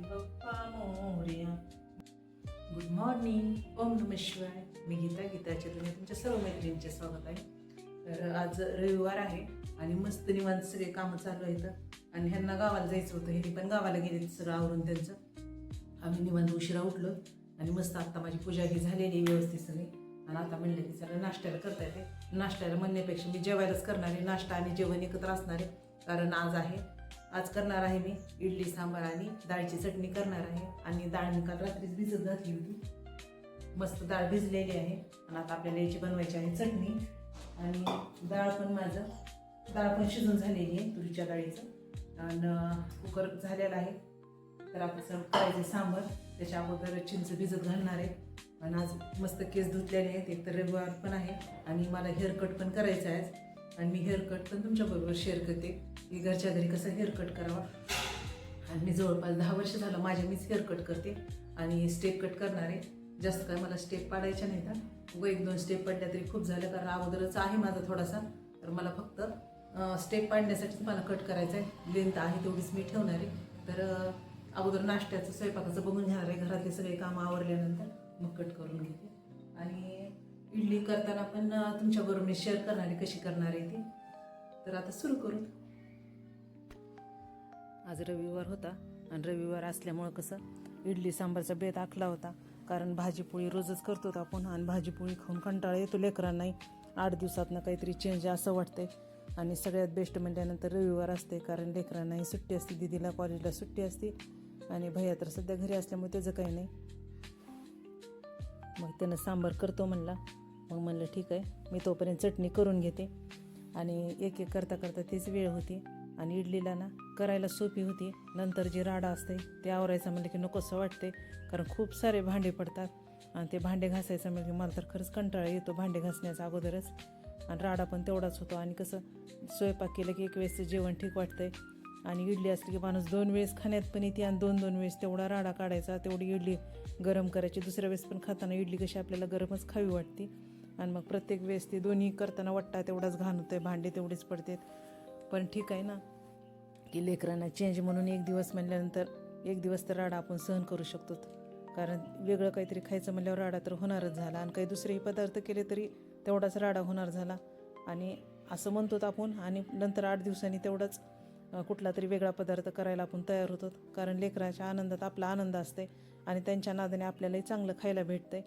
Ganpati Bappa good morning ओम नम शिवाय मी गीता गीताच्या तुम्ही तुमच्या सर्व मैत्रिणींचे स्वागत आहे. तर आज रविवार आहे आणि मस्त निवांत सगळे कामं चालू आहेत. आणि ह्यांना गावाला जायचं होतं ह्यांनी पण गावाला गेले सगळं आवरून त्यांचं. आम्ही निवांत उशिरा उठलो आणि मस्त आत्ता माझी पूजा ही झालेली आहे व्यवस्थित सगळी. आणि आता म्हणलं की चला नाश्त्याला करता येते नाश्त्याला म्हणण्यापेक्षा मी जेवायलाच करणार आहे. नाश्ता आणि जेवण एकत्र असणार आहे. कारण आज आहे आज करणार आहे मी इडली सांबार आणि डाळीची चटणी करणार आहे. आणि डाळ मी काल रात्रीच भिजत घातली होती. मस्त डाळ भिजलेली आहे. आणि आता आपल्याला याची बनवायची आहे चटणी. आणि डाळ पण माझं डाळ पण शिजून झालेली आहे तुरीच्या डाळीचं. आणि कुकर झालेला आहे. तर आपण सर्व सांबार. त्याच्या अगोदर चिंच भिजत घालणार आहे. आणि आज मस्त केस धुतलेले आहेत. एक तर रविवार पण आहे. आणि मला हेअरकट पण करायचं आहे आणि मी हेअरकट पण तुमच्याबरोबर शेअर करते. की घरच्या घरी कसं हेअरकट करावा? आणि मी जवळपास दहा वर्ष झालं माझ्या मीच हेअरकट करते. आणि स्टेप कट करणार आहे जास्त काय मला स्टेप पाडायच्या नाही का व एक दोन स्टेप पडल्या तरी खूप झालं कारण अगोदरच आहे माझा थोडासा. तर मला फक्त स्टेप पाडण्यासाठीच मला कट करायचं आहे लेंथ आहे तेवढीच मी ठेवणार. आहे तर अगोदर नाश्त्याचं स्वयंपाकाचं बघून घेणार आहे. घरातले सगळे कामं आवरल्यानंतर मग कट करू इडली करताना पण तुमच्याबरोबर मी शेअर करणार आहे कशी करणार आहे ती. तर आता सुरू करू. आज रविवार होता आणि रविवार असल्यामुळं कसं इडली सांबारचा बेत आखला होता. कारण भाजीपोळी रोजच करतो आपण आणि भाजीपोळी खाऊन कंटाळा येतो लेकरांनाही. आठ दिवसातनं काहीतरी चेंज असं वाटतंय. आणि सगळ्यात बेस्ट म्हटल्यानंतर रविवार असते कारण लेकरांनाही सुट्टी असते दिदीला कॉलेजला सुट्टी असते. आणि भैया तर सध्या घरी असल्यामुळे त्याचं काही नाही. मग त्यानं सांबार करतो म्हणला. मग म्हणलं ठीक आहे मी तोपर्यंत चटणी करून घेते. आणि एक एक करता करता तीच वेळ होती. आणि इडलीला ना करायला सोपी होती. नंतर जी राडा असते ते आवरायचं म्हणलं की नकोसं वाटते कारण खूप सारे भांडे पडतात. आणि ते भांडे घासायचं म्हणजे मला तर खरंच कंटाळा येतो भांडे घासण्याचा अगोदरच. आणि राडा पण तेवढाच होतो. आणि कसं स्वयंपाक केलं की एक वेळेसचं जेवण ठीक वाटतंय. आणि इडली असली की माणूस दोन वेळेस खाण्यात पण येते आणि दोन दोन वेळेस तेवढा राडा काढायचा तेवढी इडली गरम करायची. दुसऱ्या वेळेस पण खाताना इडली कशी आपल्याला गरमच खावी वाटते. आणि मग प्रत्येक वेळेस ते दोन्ही करताना वट्टा तेवढाच घाण होतंय भांडे तेवढेच पडतात. पण ठीक आहे ना की लेकरांना चेंज म्हणून एक दिवस म्हणल्यानंतर एक दिवस तर राडा आपण सहन करू शकतो. कारण वेगळं काहीतरी खायचं म्हणल्यावर राडा तर होणारच झाला. आणि काही दुसरेही पदार्थ केले तरी तेवढाच राडा होणार झाला. आणि असं म्हणतो आपण आणि नंतर आठ दिवसांनी तेवढाच कुठला तरी वेगळा पदार्थ करायला आपण तयार होतो कारण लेकराच्या आनंदात आपला आनंद असते आणि त्यांच्या नादाने आपल्यालाही चांगलं खायला भेटतंय.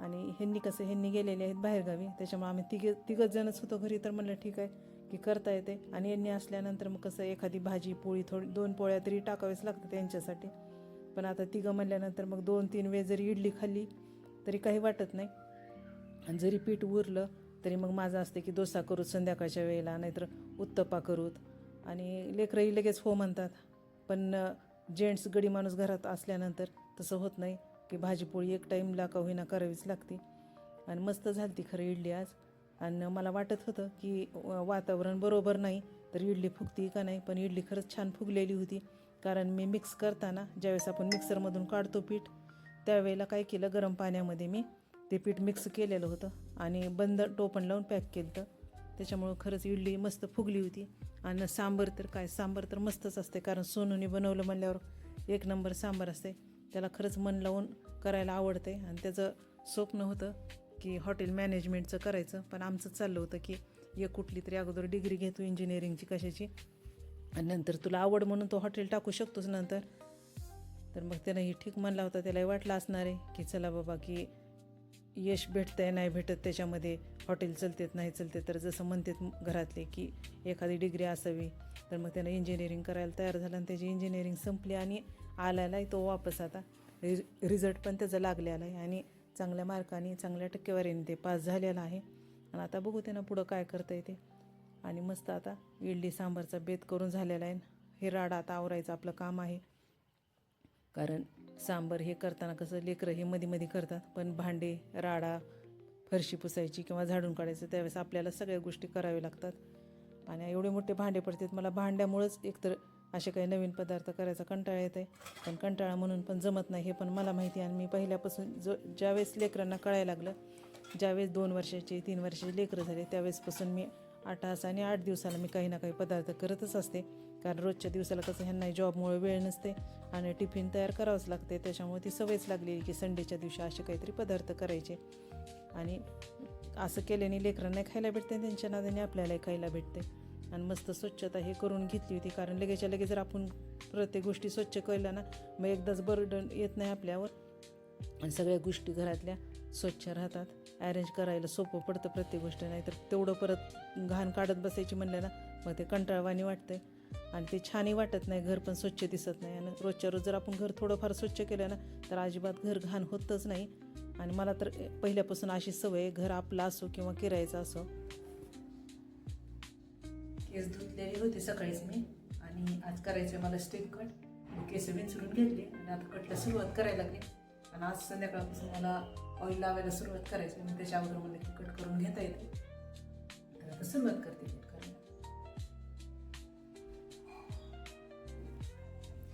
आणि ह्यांनी कसं ह्यांनी गेलेले आहेत बाहेरगावी. त्याच्यामुळे आम्ही तिघे तिघंच जणच होतो घरी तर म्हणलं ठीक आहे की करता येते. आणि यांनी असल्यानंतर मग कसं एखादी भाजी पोळी थोडी दोन पोळ्या तरी टाकावेच लागतात त्यांच्यासाठी पण आता तिघं म्हणल्यानंतर मग दोन तीन वेळ जरी इडली खाल्ली तरी काही वाटत नाही. आणि जरी पीठ उरलं तरी मग माझं असते की डोसा करूत संध्याकाळच्या वेळेला नाहीतर उत्तप्पा करूत. आणि लेकरंही लगेच हो म्हणतात. पण जेंट्स गडी माणूस घरात असल्यानंतर तसं होत नाही. की भाजीपोळी एक टाईमला का होईना करावीच लागते. आणि मस्त झाली ती खरं इडली आज. आणि मला वाटत होतं की वातावरण बरोबर नाही तर इडली फुगती का नाही पण इडली खरंच छान फुगलेली होती. कारण मी मिक्स करताना ज्यावेळेस आपण मिक्सरमधून काढतो पीठ त्यावेळेला काय केलं गरम पाण्यामध्ये मी ते पीठ मिक्स केलेलं होतं. आणि बंद टोपण लावून पॅक केलं होतं त्याच्यामुळं खरंच इडली मस्त फुगली होती. आणि सांबर तर काय सांबर तर मस्तच असते. कारण सोनूने बनवलं म्हणल्यावर एक नंबर सांबर असते. त्याला खरंच मन लावून करायला आवडते आणि त्याचं स्वप्न होतं की हॉटेल मॅनेजमेंटचं करायचं. पण आमचं चाललं होतं की एक कुठली तरी अगोदर डिग्री घेतो इंजिनिअरिंगची कशाची. आणि नंतर तुला आवड म्हणून तो हॉटेल टाकू शकतोच नंतर. तर मग त्यानं ही ठीक म्हणला होता. त्यालाही वाटलं असणार आहे की चला बाबा की यश भेटतंय नाही भेटत त्याच्यामध्ये. हॉटेल चलतेत नाही चलते तर जसं म्हणतात घरातले की एखादी डिग्री असावी. तर मग त्यानं इंजिनिअरिंग करायला तयार झालं आणि त्याची इंजिनिअरिंग संपली आणि आलेला आहे तो वापस आता. रि रिझल्ट पण त्याचा लागलेला आहे आणि चांगल्या मार्काने चांगल्या टक्केवारीने ते पास झालेला आहे. आणि आता बघू त्यांना पुढं काय करता येते आणि मस्त आता इडली सांबारचा बेत करून झालेला आहे. हे राडा आता आवरायचं आपलं काम आहे. कारण सांबर हे करताना कसं लेकरं हे मध्ये मध्ये करतात. पण भांडे राडा फरशी पुसायची किंवा झाडून काढायचं त्यावेळेस आपल्याला सगळ्या गोष्टी कराव्या लागतात. आणि एवढे मोठे भांडे पडतात. मला भांड्यामुळंच एकतर असे काही नवीन पदार्थ करायचा कंटाळा येत आहे पण कंटाळा म्हणून पण जमत नाही हे पण मला माहिती आहे. आणि मी पहिल्यापासून जो ज्यावेळेस लेकरांना कळायला लागलं ज्यावेळेस दोन वर्षाचे तीन वर्षाचे लेकरं झाले त्यावेळेसपासून मी आठ तास आणि आठ दिवसाला मी काही ना काही पदार्थ करतच असते. कारण रोजच्या दिवसाला कसं ह्यांना जॉबमुळे वेळ नसते आणि टिफिन तयार करावंच लागते. त्याच्यामुळे ती सवयच लागलेली की संडेच्या दिवशी असे काहीतरी पदार्थ करायचे. आणि असं केल्याने लेकरांना खायला भेटते त्यांच्या नादाने आपल्यालाही खायला भेटते. आणि मस्त स्वच्छता हे करून घेतली होती. कारण लगेचच्या लगेच जर आपण प्रत्येक गोष्टी स्वच्छ केल्या ना मग एकदाच बर्डन येत नाही आपल्यावर. आणि सगळ्या गोष्टी घरातल्या स्वच्छ राहतात. अरेंज करायला सोपं पडतं प्रत्येक गोष्ट. नाही तर तेवढं परत घाण काढत बसायची म्हणलं ना मग ते कंटाळवाणी वाटतंय. आणि ते छानही वाटत नाही घर पण स्वच्छ दिसत नाही. आणि रोजच्या रोज जर आपण घर थोडंफार स्वच्छ केलं ना तर अजिबात घर घाण होतच नाही. आणि मला तर पहिल्यापासून अशी सवय आहे घर आपलं असो किंवा किरायचं असो केस धुतलेली होती सकाळीच मी. आणि आज करायचं आहे मला स्टेप कट. केस विंचरून घेतले आणि आता कटला सुरुवात करायला लागली. आणि आज संध्याकाळपासून मला ऑइल लावायला सुरुवात करायची मी त्याच्या अगोदर मला की कट करून घेता येते तर आता सुरुवात करते कट करायला.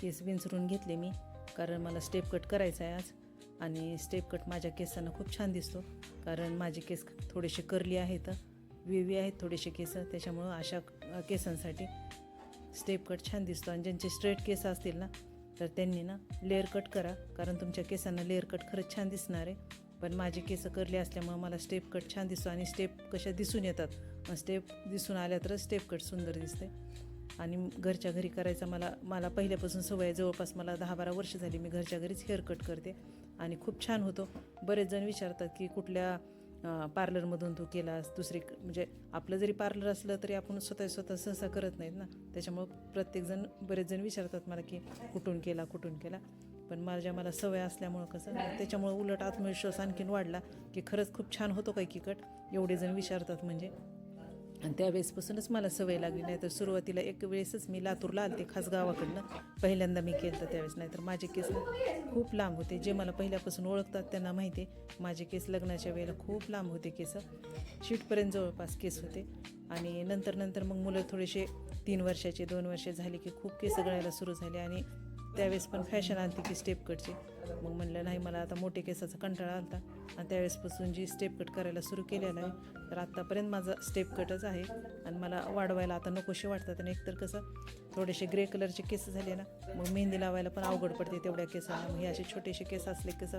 केस विंचरून घेतले मी कारण मला स्टेप कट करायचा आहे आज. आणि स्टेप कट माझ्या केसांना खूप छान दिसतो कारण माझे केस थोडेसे करली आहेत. वेवी आहेत थोडेसे केस त्याच्यामुळं अशा केसांसाठी स्टेप कट छान दिसतो. आणि ज्यांचे स्ट्रेट केस असतील ना तर त्यांनी ना लेअर कट करा. कारण तुमच्या केसांना लेअर कट खरंच छान दिसणार आहे. पण माझे केस करले असल्यामुळं मला स्टेप कट छान दिसतो. आणि स्टेप कशा दिसून येतात? स्टेप दिसून आल्या तरच स्टेप कट सुंदर दिसते आणि घरच्या घरी करायचा मला मला पहिल्यापासून सवय जवळपास मला दहा बारा वर्ष झाली मी घरच्या घरीच हेअर कट करते. आणि खूप छान होतो. बरेच जण विचारतात की कुठल्या पार्लरमधून तू केलास दुसरी म्हणजे आपलं जरी पार्लर असलं तरी आपण स्वतः स्वतः सहसा करत नाहीत ना. त्याच्यामुळं प्रत्येकजण बरेच जण विचारतात मला की कुठून केला कुठून केला. पण माझ्या मला सवय असल्यामुळं कसं त्याच्यामुळं उलट आत्मविश्वास आणखीन वाढला की खरंच खूप छान होतो काय किकट कट एवढे जण विचारतात म्हणजे. आणि त्यावेळेसपासूनच मला सवय लागली. नाही तर सुरुवातीला एक वेळेसच मी लातूरला आलते खास गावाकडनं. पहिल्यांदा मी केलं तर त्यावेळेस. नाही तर माझे केस खूप लांब होते. जे मला पहिल्यापासून ओळखतात त्यांना माहिती आहे. माझे केस लग्नाच्या वेळेला खूप लांब होते केस. शीटपर्यंत जवळपास केस होते. आणि नंतर नंतर मग मुलं थोडेसे तीन वर्षाचे दोन वर्षे झाली की खूप केस गळायला सुरू झाले. आणि त्यावेळेस पण फॅशन आली की स्टेप कटची मग म्हणलं नाही मला आता मोठे केसाचा कंटाळा आला आणि त्यावेळेसपासून जी स्टेप कट करायला सुरू केलेलं आहे तर आत्तापर्यंत माझा स्टेप कटच आहे. आणि मला वाढवायला आता नकोशी वाटतात. आणि एकतर कसं थोडेसे ग्रे कलरचे केस झाले ना मग मेहंदी लावायला पण अवघड पडते तेवढ्या केसांना. मग हे असे छोटेसे केस असले कसं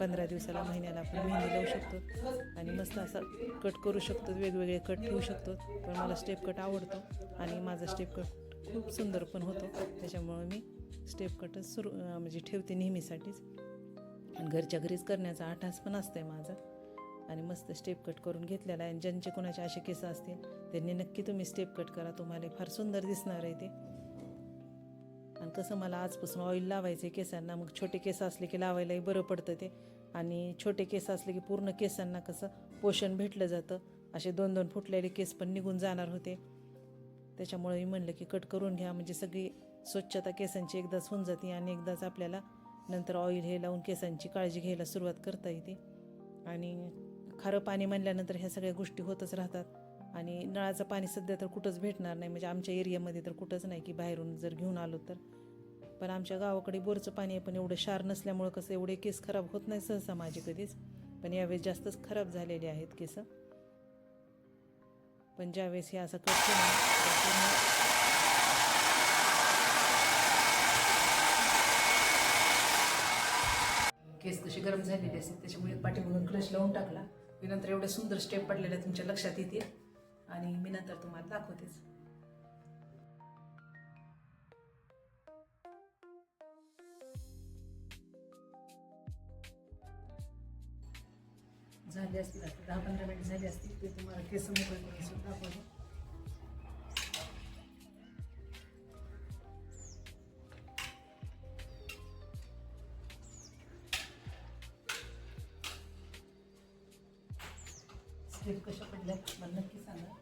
पंधरा दिवसाला महिन्याला आपण मेहंदी लावू शकतो. आणि मस्त असा कट करू शकतो वेगवेगळे कट ठेवू शकतो. पण मला स्टेप कट आवडतो. आणि माझा स्टेप कट खूप सुंदर पण होतो. त्याच्यामुळे मी स्टेप कटच सुरू म्हणजे ठेवते नेहमीसाठीच. आणि घरच्या घरीच करण्याचा आठास पण असतंय माझा. आणि मस्त स्टेप कट करून घेतलेला आहे. आणि ज्यांचे कोणाचे असे केस असतील त्यांनी नक्की तुम्ही स्टेप कट करा. तुम्हाला फार सुंदर दिसणार आहे ते. आणि कसं मला आजपासून ऑइल लावायचं आहे केसांना. मग छोटे केस असले की लावायलाही बरं पडतं ते. आणि छोटे केस असले की पूर्ण केसांना कसं पोषण भेटलं जातं. असे दोन दोन फुटलेले केस पण निघून जाणार होते. त्याच्यामुळे मी म्हणलं की कट करून घ्या. म्हणजे सगळी स्वच्छता केसांची एकदाच होऊन जाते आणि एकदाच आपल्याला नंतर ऑइल हे लावून केसांची काळजी घ्यायला सुरुवात करता येते. आणि खारं पाणी म्हणल्यानंतर ह्या सगळ्या गोष्टी होतच राहतात. आणि नळाचं पाणी सध्या तर कुठंच भेटणार नाही. म्हणजे आमच्या एरियामध्ये तर कुठंच नाही की बाहेरून जर घेऊन आलो तर. पण आमच्या गावाकडे बोरचं पाणी आहे पण एवढं क्षार नसल्यामुळं कसं एवढे केस खराब होत नाही सहसा माझे कधीच. पण यावेळेस जास्तच खराब झालेले आहेत केस. पण ज्यावेळेस हे असं करते केस कशी गरम झालेली असते त्याच्यामुळे पाठीमधून क्लच लावून टाकला. मी नंतर एवढ्या सुंदर स्टेप पडलेल्या तुमच्या लक्षात येतील. आणि मी नंतर तुम्हाला दाखवतेच. झाले असतील दहा पंधरा मिनिट झाली असतील ते तुम्हाला केस मोकळे करून सुद्धा दाखवते. स्टेप कशा पडल्या? मला नक्की सांगा.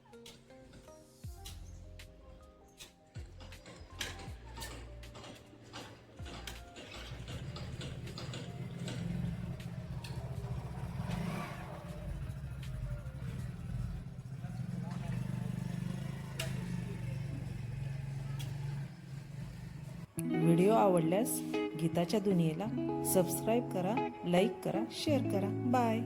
व्हिडिओ आवडल्यास गीताच्या दुनियेला सबस्क्राईब करा लाईक करा शेअर करा. बाय